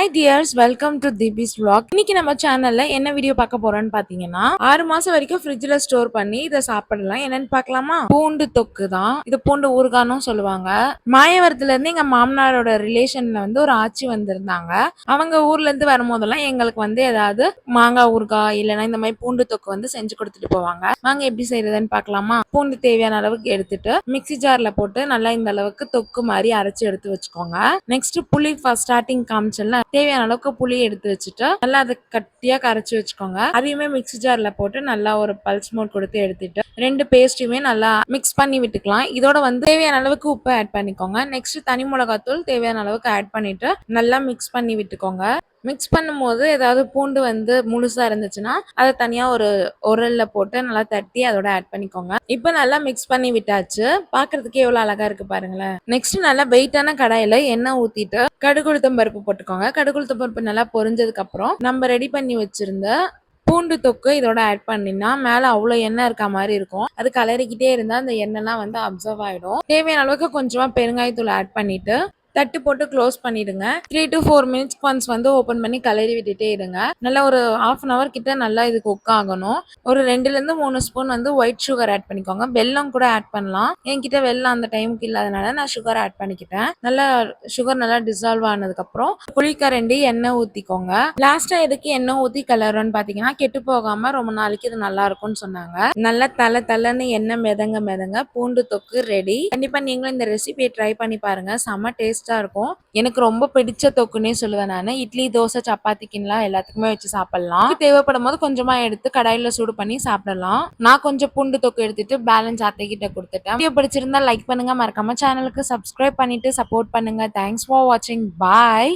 Hi dears welcome to திபிஸ் vlog. இன்னைக்கு நம்ம சேனல்ல என்ன வீடியோ பார்க்க போறோம்னு பாத்தீங்கன்னா ஆறு மாசம் வரைக்கும் ஃப்ரிட்ஜ்ல ஸ்டோர் பண்ணி இதை சாப்பிடலாம். என்னன்னு பார்க்கலாமா? பூண்டு தொக்கு தான். இது பூண்டு ஊறுகானும் சொல்லுவாங்க. மாயவரத்துல இருந்து எங்க மாமனாரோட ரிலேஷன்ல வந்து ஒரு ஆட்சி வந்திருந்தாங்க. அவங்க ஊர்ல இருந்து வரும்போதெல்லாம் எங்களுக்கு வந்து ஏதாவது மாங்காய் ஊறுகாய் இல்லைன்னா இந்த மாதிரி பூண்டு தொக்கு வந்து செஞ்சு கொடுத்துட்டு போவாங்க. நாங்க எப்படி செய்யறதுன்னு பாக்கலாமா பூண்டு தேவையான அளவுக்கு எடுத்துட்டு மிக்ஸி ஜார்ல போட்டு நல்லா இந்த அளவுக்கு தொக்கு மாதிரி அரைச்சு எடுத்து வச்சுக்கோங்க. நெக்ஸ்ட் புளி ஃபர்ஸ்ட் ஸ்டார்டிங் காமிச்சல தேவையான அளவுக்கு புளி எடுத்து வச்சுட்டு நல்லா அதை கட்டியா கரைச்சி வச்சுக்கோங்க. அதையுமே மிக்ஸி ஜார்ல போட்டு நல்லா ஒரு பல்ஸ் மோட் கொடுத்து எடுத்துட்டு ரெண்டு பேஸ்ட்டையுமே நல்லா மிக்ஸ் பண்ணி விட்டுக்கலாம். இதோட வந்து தேவையான அளவுக்கு உப்பு ஆட் பண்ணிக்கோங்க. நெக்ஸ்ட் தனி மிளகாத்தூள் தேவையான அளவுக்கு ஆட் பண்ணிட்டு நல்லா மிக்ஸ் பண்ணி விட்டுக்கோங்க. மிக்ஸ் பண்ணும்போது ஏதாவது பூண்டு வந்து முழுசாக இருந்துச்சுன்னா அதை தனியாக ஒரு உரலில் போட்டு நல்லா தட்டி அதோட ஆட் பண்ணிக்கோங்க. இப்போ நல்லா மிக்ஸ் பண்ணி விட்டாச்சு. பாக்குறதுக்கு எவ்வளோ அழகாக இருக்குது பாருங்களேன். நெக்ஸ்ட் நல்லா வெயிட்டான கடாயில் எண்ணெய் ஊற்றிட்டு கடுகுளுத்தம் பருப்பு போட்டுக்கோங்க. கடுகுளுத்தம் பருப்பு நல்லா பொரிஞ்சதுக்கப்புறம் நம்ம ரெடி பண்ணி வச்சுருந்த பூண்டு தொக்கு இதோட ஆட் பண்ணினா மேலே அவ்வளோ எண்ணெய் இருக்க மாதிரி இருக்கும். அது கலரிக்கிட்டே இருந்தால் அந்த எண்ணெய்லாம் வந்து அப்சர்வ் ஆகிடும் தேவையான அளவுக்கு கொஞ்சமாக பெருங்காயத்தூள் ஆட் பண்ணிட்டு தட்டு போட்டு க்ளோஸ் பண்ணிடுங்க. Three to four minutes once வந்து ஓப்பன் பண்ணி கலரி விட்டுட்டே இருங்க. நல்லா ஒரு ஆஃப் அன் ஹவர் கிட்ட நல்லா இது குக் ஆகணும். ஒரு ரெண்டுல இருந்து மூணு ஸ்பூன் வந்து ஒயிட் சுகர் ஆட் பண்ணிக்கோங்க. வெல்லம் கூட ஆட் பண்ணலாம். என்கிட்ட வெல்லம் அந்த டைமுக்கு இல்லாதனால நான் சுகர் ஆட் பண்ணிக்கிட்டேன். நல்லா சுகர் நல்லா டிசால்வ் ஆனதுக்கு அப்புறம் புளிக்கரண்டி எண்ணெய் ஊத்திக்கோங்க. லாஸ்டா எதுக்கு எண்ணெய் ஊத்தி கலருன்னு பாத்தீங்கன்னா கெட்டு போகாம ரொம்ப நாளைக்கு இது நல்லா இருக்கும்னு சொன்னாங்க. நல்லா தலை தலைன்னு எண்ணெய் மிதங்க மிதங்க பூண்டு தொக்கு ரெடி கண்டிப்பா நீங்களும் இந்த ரெசிபியை ட்ரை பண்ணி பாருங்க. செம்ம டேஸ்ட் இருக்கும். எனக்கு ரொம்ப பிடிச்ச தொக்குன்னே சொல்லுவேன் நான். இட்லி தோசை சப்பாத்திக்குலாம் எல்லாத்துக்குமே வச்சு சாப்பிடலாம். தேவைப்படும் போது கொஞ்சமா எடுத்து கடாயில சூடு பண்ணி சாப்பிடலாம். நான் கொஞ்சம் பூண்டு தொக்கு எடுத்துட்டு பேலன்ஸ் அத்தைக்கிட்ட கொடுத்துட்டேன். வீடியோ பிடிச்சிருந்தா லைக் பண்ணுங்க. மறக்காம சேனலுக்கு சப்ஸ்கிரைப் பண்ணிட்டு சப்போர்ட் பண்ணுங்க. தேங்க்ஸ் ஃபார் வாட்சிங் பாய்